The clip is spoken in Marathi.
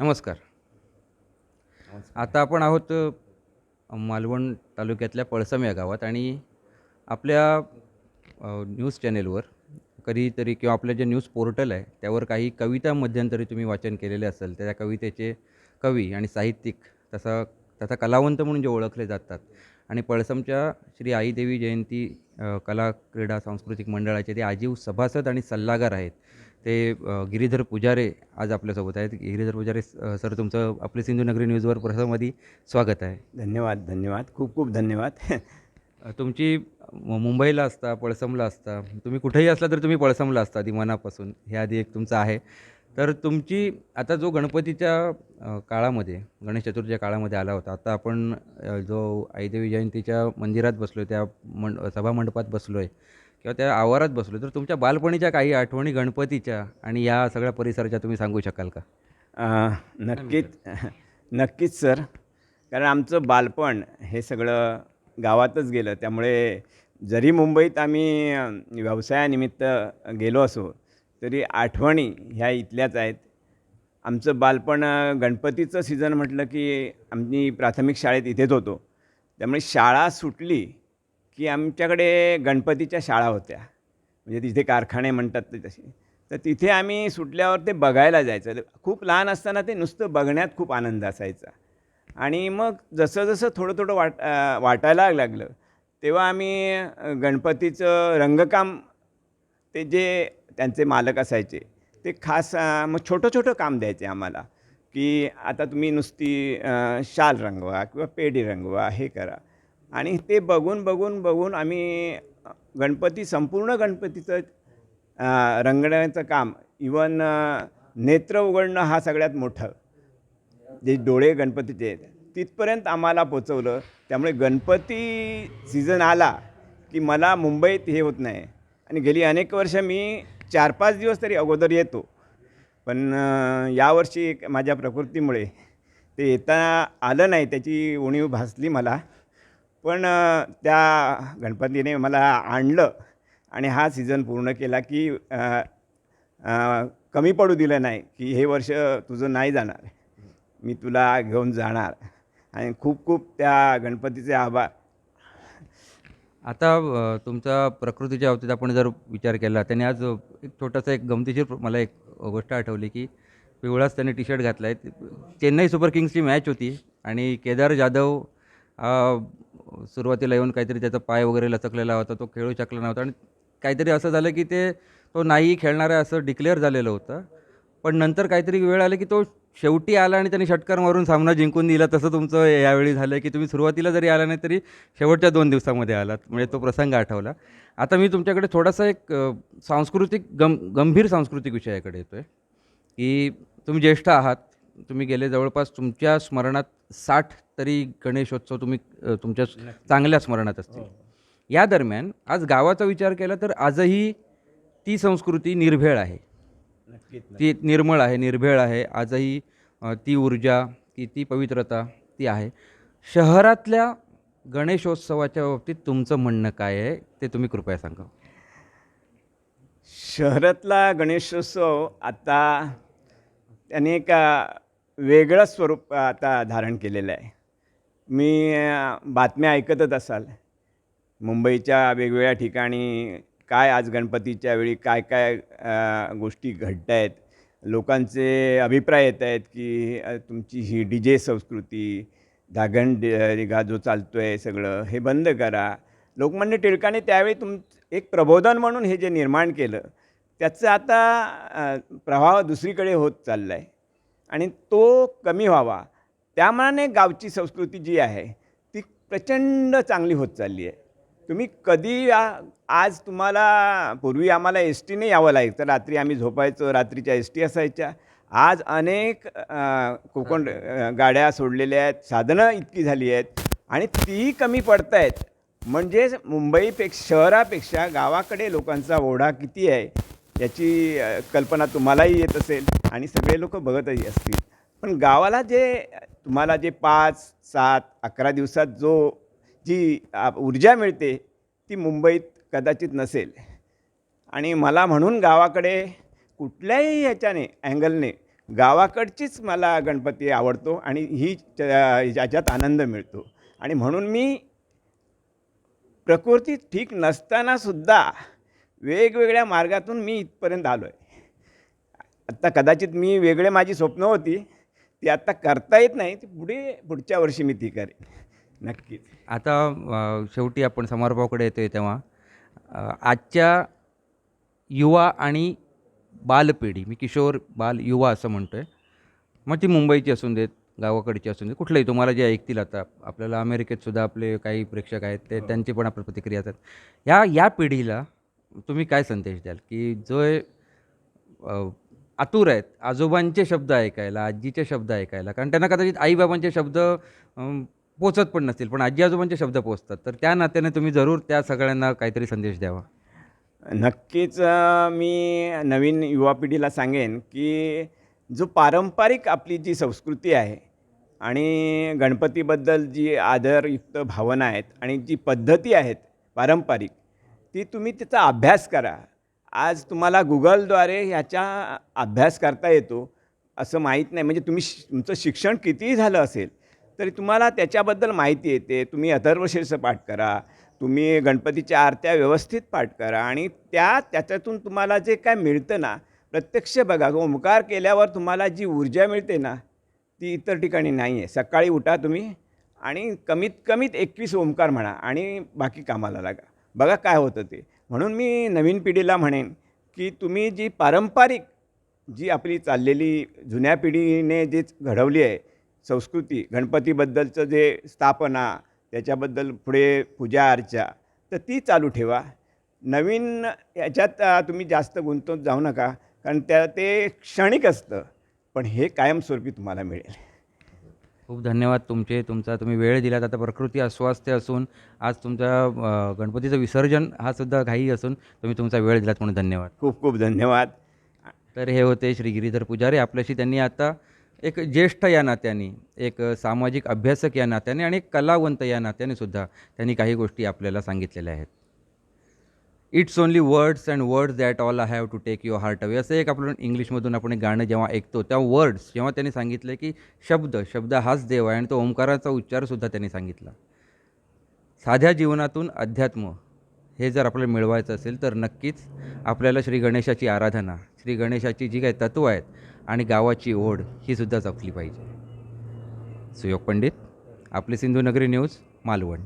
नमस्कार. आता आपण आहोत मालवण तालुक्यातल्या पळसम या गावात आणि आपल्या न्यूज चॅनेलवर कधीतरी किंवा आपलं जे न्यूज पोर्टल आहे त्यावर काही कविता मध्यंतरी तुम्ही वाचन केलेले असेल त्या कवितेचे कवी आणि साहित्यिक तसा तथा कलावंत म्हणून जे ओळखले जातात आणि पळसमच्या श्री आईदेवी जयंती कला क्रीडा सांस्कृतिक मंडळाचे ते आजीव सभासद आणि सल्लागार आहेत. ते गिरीधर पुजारे आज आपल्यासोबत आहेत. गिरीधर पुजारे सर तुमचं आपले सिंधुनगरी न्यूजवर प्रथममध्ये स्वागत आहे. धन्यवाद धन्यवाद. खूप खूप धन्यवाद. तुमची मुंबईला असता पळसमला असता तुम्ही कुठेही असला तर तुम्ही पळसमला असता आधी मनापासून. हे आधी एक तुमचं आहे. तर तुमची आता जो गणपतीच्या काळामध्ये गणेश चतुर्थीच्या काळामध्ये आला होता आता आपण जो आईदेवी जयंतीच्या मंदिरात बसलो त्या मंड सभामंडपात बसलो आहे किंवा त्या आवारात बसलो तर तुमच्या बालपणीच्या काही आठवणी गणपतीच्या आणि या सगळ्या परिसराच्या तुम्ही सांगू शकाल का? नक्कीच नक्कीच सर. कारण आमचं बालपण हे सगळं गावातच गेलं. त्यामुळे जरी मुंबईत आम्ही व्यवसायानिमित्त गेलो असो तरी आठवणी ह्या इथल्याच आहेत. आमचं बालपण गणपतीचं सीझन म्हटलं की आम्ही प्राथमिक शाळेत इथेच होतो. त्यामुळे शाळा सुटली की आमच्याकडे गणपतीच्या शाळा होत्या. म्हणजे तिथे कारखाने म्हणतात ते तसे. तर तिथे आम्ही सुटल्यावर ते बघायला जायचं. खूप लहान असताना ते नुसतं बघण्यात खूप आनंद असायचा. आणि मग जसं जसं थोडं थोडं वाट वाटायला लागलं तेव्हा आम्ही गणपतीचं रंगकाम ते जे त्यांचे मालक असायचे ते खास मग छोटं छोटं काम द्यायचे आम्हाला. की आता तुम्ही नुसती शाल रंगवा किंवा पेढी रंगवा हे करा. आणि ते बघून बघून बघून आम्ही गणपती संपूर्ण गणपतीचं रंगण्याचं काम इवन नेत्र उघडणं हा सगळ्यात मोठं. जे डोळे गणपतीचे आहेत तिथपर्यंत आम्हाला पोचवलं. त्यामुळे गणपती सीझन आला की मला मुंबईत हे होत नाही. आणि गेली अनेक वर्ष मी चार पाच दिवस तरी अगोदर येतो. पण यावर्षी एक माझ्या प्रकृतीमुळे ते येता आलं नाही त्याची उणीव भासली मला. पण त्या गणपतीने मला आणलं आणि हा सीझन पूर्ण केला की कमी पडू दिलं नाही की हे वर्ष तुझं नाही जाणार. मी तुला घेऊन जाणार. आणि खूप खूप त्या गणपतीचे आभार. आता तुमचा प्रकृतीच्या बाबतीत आपण जर विचार केला त्याने आज एक छोटासा एक गमतीशीर मला एक गोष्ट आठवली की पिवळाच त्याने टी शर्ट घातला आहे चेन्नई सुपर किंग्सची मॅच होती आणि केदार जाधव सुरुवातीला येऊन काहीतरी त्याचा पाय वगैरे लचकलेला होता तो खेळू शकला नव्हता. आणि काहीतरी असं झालं की ते तो नाही खेळणार आहे असं डिक्लेअर झालेलं होतं. पण नंतर काहीतरी वेळ आली की तो शेवटी आला आणि त्यांनी षटकार मारून सामना जिंकून दिला. तसं तुमचं यावेळी झालं की तुम्ही सुरुवातीला जरी आला नाही तरी शेवटच्या दोन दिवसामध्ये आलात. म्हणजे तो प्रसंग आठवला. आता मी तुमच्याकडे थोडासा एक सांस्कृतिक गम गंभीर सांस्कृतिक विषयाकडे येतो आहे की तुम्ही ज्येष्ठ आहात. तुम्ही गेले जवळपास तुमच्या स्मरणात साठ तरी गणेशोत्सव तुम्ही अ, तुमच्या चांगल्या स्मरणात असतील. या दरम्यान आज गावाचा विचार केला तर आजही ती संस्कृती निर्भेळ आहे. नक्कीच ती निर्मळ आहे निर्भेळ आहे. आजही अ, ती ऊर्जा ती ती पवित्रता ती आहे. शहरातल्या गणेशोत्सवाच्या बाबतीत तुमचं म्हणणं काय आहे ते तुम्ही कृपया सांगा. शहरातला गणेशोत्सव आता त्याने एक अ, वेगळं स्वरूप आता धारण केलेलं आहे. मी बातम्या ऐकतच असाल. मुंबईच्या वेगवेगळ्या ठिकाणी काय आज गणपतीच्या वेळी काय काय गोष्टी घडत आहेत? लोकांचे अभिप्राय येत आहेत की तुमची ही डी जे संस्कृती धागण रिगा जो चालतो आहे सगळं हे बंद करा. लोकमान्य टिळकाने त्यावेळी तुम एक प्रबोधन म्हणून हे जे निर्माण केलं त्याचं आता प्रभाव दुसरीकडे होत चालला आहे आणि तो कमी व्हावा. त्यामानाने गावची संस्कृती जी आहे ती प्रचंड चांगली होत चालली आहे. तुम्ही कधी आज तुम्हाला पूर्वी आम्हाला एस टीने यावं लागायचं. रात्री आम्ही झोपायचो रात्रीच्या एस टी असायच्या. आज अनेक कोकण गाड्या सोडलेल्या आहेत साधनं इतकी झाली आहेत आणि तीही कमी पडत आहेत म्हणजेच मुंबईपेक्षा शहरापेक्षा गावाकडे लोकांचा ओढा किती आहे याची कल्पना तुम्हालाही येत असेल आणि सगळे लोक बघतही असतील. पण गावाला जे तुम्हाला जे पाच सात अकरा दिवसात जो जी ऊर्जा मिळते ती मुंबईत कदाचित नसेल. आणि मला म्हणून गावाकडे कुठल्याही ह्याच्याने अँगलने गावाकडचीच मला गणपती आवडतो आणि ही ज्याच्यात याच्यात आनंद मिळतो. आणि म्हणून मी प्रकृती ठीक नसतानासुद्धा वेगवेगळ्या मार्गातून मी इथपर्यंत आलो आहे आत्ता कदाचित मी वेगळे माझी स्वप्न होती ती आत्ता करता येत नाही ती पुढे पुढच्या वर्षी मी ती करेन. नक्कीच. आता शेवटी आपण समारोपाकडे येतोय तेव्हा अ, आजच्या युवा आणि बालपिढी मी किशोर बाल युवा असं म्हणतोय मग ती मुंबईची असून देत गावाकडची असून देत कुठलंही तुम्हाला जे ऐकतील आता आपल्याला अमेरिकेत सुद्धा आपले काही प्रेक्षक आहेत ते त्यांची पण आपल्या प्रतिक्रिया असतात. या या पिढीला तुम्ही काय संदेश द्याल? की जो अ, आतुर आहेत आजोबांचे शब्द ऐकायला आजीचे शब्द ऐकायला कारण त्यांना कदाचित आईबाबांचे शब्द अम, पोचत पण नसतील पण आजी आजोबांचे शब्द पोचतात. तर त्या नात्याने तुम्ही जरूर त्या सगळ्यांना काहीतरी संदेश द्यावा. नक्कीच अ, मी नवीन युवा पिढीला सांगेन की जो पारंपरिक आपली जी संस्कृती आहे आणि गणपतीबद्दल जी आदरयुक्त भावना आहेत आणि जी पद्धती आहेत पारंपरिक ती तुम्ही त्याचा अभ्यास करा. आज तुम्हाला गुगलद्वारे ह्याचा अभ्यास करता येतो असं माहीत नाही. म्हणजे तुम्ही तुमचं शिक्षण कितीही झालं असेल तरी तुम्हाला त्याच्याबद्दल माहिती येते. तुम्ही अथर्वशीर्ष पाठ करा तुम्ही गणपतीच्या आरत्या व्यवस्थित पाठ करा आणि त्या त्याच्यातून तुम्हाला जे काय मिळतं ना प्रत्यक्ष बघा. ओंकार केल्यावर तुम्हाला जी ऊर्जा मिळते ना ती इतर ठिकाणी नाही आहे. सकाळी उठा तुम्ही आणि कमीत कमीत एकवीस ओंकार म्हणा आणि बाकी कामाला लागा. बघा काय होतं ते. म्हणून मी नवीन पिढीला म्हणेन की तुम्ही जी पारंपरिक जी आपली चाललेली जुन्या पिढीने जी घडवली आहे संस्कृती गणपतीबद्दलचं जे स्थापना त्याच्याबद्दल पुढे पूजा अर्चा तर ती चालू ठेवा. नवीन याच्यात तुम्ही जास्त गुंतवत जाऊ नका कारण त्या ते क्षणिक असतं. पण हे कायमस्वरूपी तुम्हाला मिळेल. खूप धन्यवाद तुमचे. तुमचा तुम्ही वेळ दिलात. आता प्रकृती अस्वास्थ्य असून आज तुमचा गणपतीचं विसर्जन हा सुद्धा घाई असून तुम्ही तुमचा वेळ दिलात म्हणून धन्यवाद. खूप खूप धन्यवाद. तर हे होते श्री गिरीधर पुजारी. आपल्याशी त्यांनी आता एक ज्येष्ठ या नात्याने एक सामाजिक अभ्यासक या नात्याने आणि एक कलावंत या नात्याने सुद्धा त्यांनी काही गोष्टी आपल्याला सांगितलेल्या आहेत. It's only words and words that all I have to take your heart away. असं एक आपण इंग्लिशमधून आपण एक गाणं जेव्हा ऐकतो त्या वर्ड्स जेव्हा त्यांनी सांगितलं की शब्द शब्द हाच देव आहे आणि तो ओंकाराचा उच्चारसुद्धा त्यांनी सांगितला. साध्या जीवनातून अध्यात्म हे जर आपल्याला मिळवायचं असेल तर नक्कीच आपल्याला श्री गणेशाची आराधना श्री गणेशाची जी काही तत्त्व आहेत आणि गावाची ओढ ही सुद्धा जपली पाहिजे. सुयोग पंडित आपली सिंधुनगरी न्यूज मालवण.